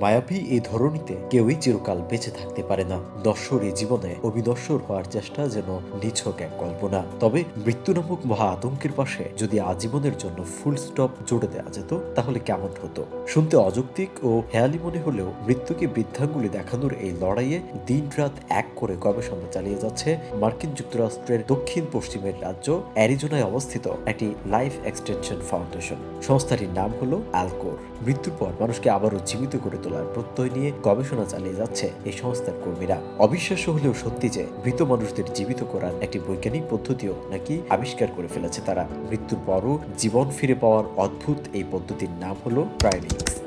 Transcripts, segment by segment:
মায়াবী এই ধরনীতে কেউই চিরকাল বেঁচে থাকতে পারে না। নশ্বর এই জীবনে অবিনশ্বর হওয়ার চেষ্টা যেন নিছক এক কল্পনা। তবে মৃত্যু নামক মহা আতঙ্কের পাশে যদি আজীবনের জন্য ফুল স্টপ জুড়ে দেওয়া যেত, তাহলে কেমন হতো? শুনতে অযৌক্তিক ও হেয়ালি মনে হলেও মৃত্যুকে বৃদ্ধাঙ্গুলি দেখানোর এই লড়াইয়ে দিনরাত এক করে গবেষণা চালিয়ে যাচ্ছে মার্কিন যুক্তরাষ্ট্রের দক্ষিণ পশ্চিমের রাজ্য অ্যারিজোনায় অবস্থিত একটি লাইফ এক্সটেনশন ফাউন্ডেশন। সংস্থাটির নাম হলো অ্যালকোর মৃত্যুর পর মানুষকে আবারও জীবিত করে তোলার প্রত্যয় নিয়ে গবেষণা চালিয়ে যাচ্ছে এই সংস্থার কর্মীরা। অবিশ্বাস্য হলেও সত্যি যে মৃত মানুষদের জীবিত করার একটি বৈজ্ঞানিক পদ্ধতিও নাকি আবিষ্কার করে ফেলেছে তারা। মৃত্যুর পরও জীবন ফিরে পাওয়ার অদ্ভুত এই পদ্ধতির নাম হলো ক্রায়োনিক্স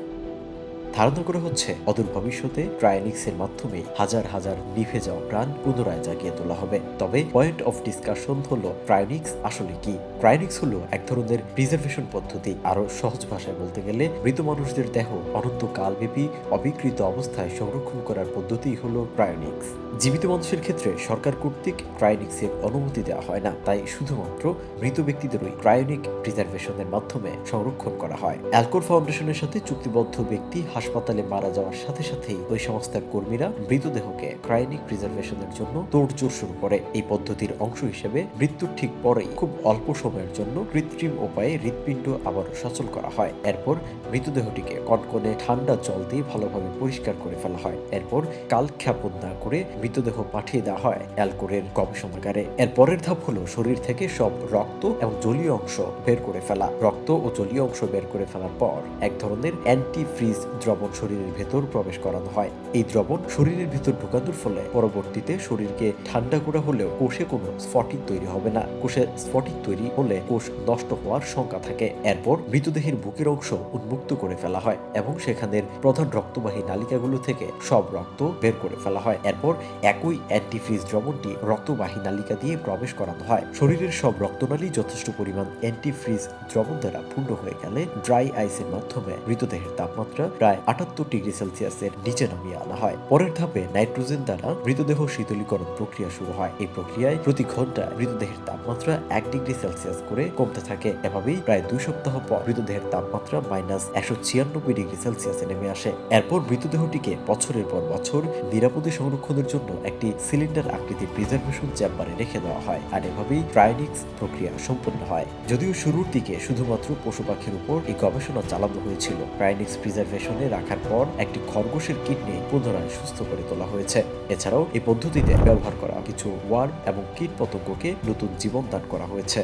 ধারণা করা হচ্ছে অদূর ভবিষ্যতে ক্রায়োনিক্সের মাধ্যমে হাজার হাজার নিভে যাওয়া প্রাণ পুনরায় জাগিয়ে তোলা হবে। তবে পয়েন্ট অফ ডিসকাশন হলো ক্রায়োনিক্স আসলে কি? ক্রায়োনিক্স হলো এক ধরনের প্রিজার্ভেশন পদ্ধতি। আরও সহজ ভাষায় বলতে গেলে, মৃত মানুষদের দেহ অনন্ত কালব্যাপী অবিকৃত অবস্থায় সংরক্ষণ করার পদ্ধতি হলো ক্রায়োনিক্স জীবিত মানুষের ক্ষেত্রে সরকার কর্তৃক ক্রায়োনিক্সের অনুমতি দেওয়া হয় না। তাই শুধুমাত্র মৃত ব্যক্তিদেরই ক্রায়োনিক প্রিজার্ভেশনের মাধ্যমে সংরক্ষণ করা হয়। অ্যালকোর ফাউন্ডেশনের সাথে চুক্তিবদ্ধ ব্যক্তি হাসপাতালে মারা যাওয়ার সাথে সাথেই ওই সংস্থার কর্মীরা মৃতদেহকে ক্রায়োনিক প্রিজার্ভেশনের জন্য তোড়জোড় শুরু করে। এই পদ্ধতির অংশ হিসেবে মৃত্যুর ঠিক পরেই খুব অল্প সময়ের জন্য কৃত্রিম উপায়ে হৃৎপিণ্ড আবার সচল করা হয়। এরপর মৃতদেহটিকে কনকনে ঠান্ডা জল দিয়ে ভালোভাবে পরিষ্কার করে ফেলা হয়। এরপর কালক্ষেপণ না করে মৃতদেহ পাঠিয়ে দেওয়া হয় অ্যালকোরের গবেষণাগারে। এর পরের ধাপ হলো শরীর থেকে সব রক্ত এবং জলীয় অংশ বের করে ফেলা। রক্ত ও জলীয় অংশ বের করে ফেলার পর এক ধরনের অ্যান্টি ফ্রিজ দ্রবণ শরীরের ভেতর প্রবেশ করানো হয়। এই দ্রবণ শরীরের ভেতর ঢুকানোর ফলে পরবর্তীতে শরীরকে ঠান্ডা করা হলেও কোষে কোনো স্ফটিক তৈরি হবে না। কোষে স্ফটিক তৈরি হলে কোষ নষ্ট হওয়ার শঙ্কা থাকে। এরপর মৃতদেহের বুকের অংশ উন্মুক্ত করে ফেলা হয় এবং সেখানের প্রধান রক্তবাহী নালিকাগুলো থেকে সব রক্ত বের করে ফেলা হয়। এরপর একই অ্যান্টিফ্রিজ দ্রবণটি রক্তবাহী নালিকা দিয়ে প্রবেশ করানো হয়। শরীরের সব রক্তনালী যথেষ্ট পরিমাণ অ্যান্টিফ্রিজ দ্রবণ দ্বারা পূর্ণ হয়ে গেলে ড্রাই আইসের মাধ্যমে মৃতদেহের তাপমাত্রা প্রায় আটাত্তর ডিগ্রি সেলসিয়াসের নিচে নামিয়ে আনা হয়। পরের ধাপে নাইট্রোজেন দ্বারা মৃতদেহ শীতলীকরণ প্রক্রিয়া শুরু হয়। এই প্রক্রিয়ায় প্রতি ঘন্টায় মৃতদেহের তাপমাত্রা এক ডিগ্রি সেলসিয়াস করে কমতে থাকে। এভাবেই প্রায় দুই সপ্তাহ পর মৃতদেহের তাপমাত্রা মাইনাস একশো ছিয়ানব্বই ডিগ্রি সেলসিয়াসে নেমে আসে। এরপর মৃতদেহটিকে বছরের পর বছর নিরাপদে সংরক্ষণের জন্য একটি সিলিন্ডার আকৃতির প্রিজার্ভেশন চেম্বারে রেখে দেওয়া হয় আর এভাবেই ট্রাইনিক্স প্রক্রিয়া সম্পন্ন হয়। যদিও শুরুর দিকে শুধুমাত্র পশু পাখির উপর এই গবেষণা চালানো হয়েছিল। ট্রাইনিক্স প্রিজার্ভেশনে রাখার পর একটি খরগোশের কিডনি পুনরায় সুস্থ করে তোলা হয়েছে। এছাড়াও এই পদ্ধতিতে ব্যবহার করা কিছু ওয়ার্ম এবং কীট পতঙ্গকে নতুন জীবন দান করা হয়েছে।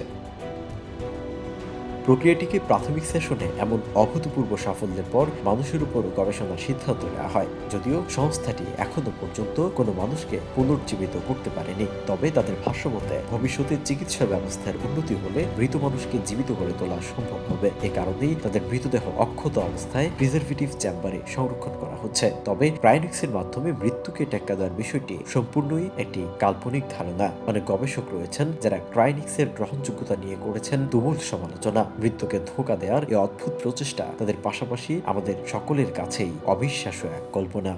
প্রক্রিয়াটিকে প্রাথমিক সেশনে এমন অভূতপূর্ব সাফল্যের পর মানুষের উপর গবেষণার সিদ্ধান্ত নেওয়া হয়। যদিও সংস্থাটি এখনও পর্যন্ত কোনো মানুষকে পুনর্জীবিত করতে পারেনি। তবে তাদের ভাষ্যমতে, ভবিষ্যতে চিকিৎসা ব্যবস্থার উন্নতি হলে মৃত মানুষকে জীবিত করে তোলা সম্ভব হবে। এ কারণেই তাদের মৃতদেহ অক্ষত অবস্থায় প্রিজারভেটিভ চেম্বারে সংরক্ষণ করা হচ্ছে। তবে প্রাইনিক্সের মাধ্যমে মৃত্যুকে টেক্কা দেওয়ার বিষয়টি সম্পূর্ণই একটি কাল্পনিক ধারণা। অনেক গবেষক রয়েছেন যারা ক্রাইনিক্সের গ্রহণযোগ্যতা নিয়ে করেছেন তুমুল সমালোচনা। মৃত্যুকে ধোকা দেওয়ার এই অদ্ভুত প্রচেষ্টা তাদের পাশাপাশি আমাদের সকলের কাছেই অবিশ্বাস্য এক কল্পনা।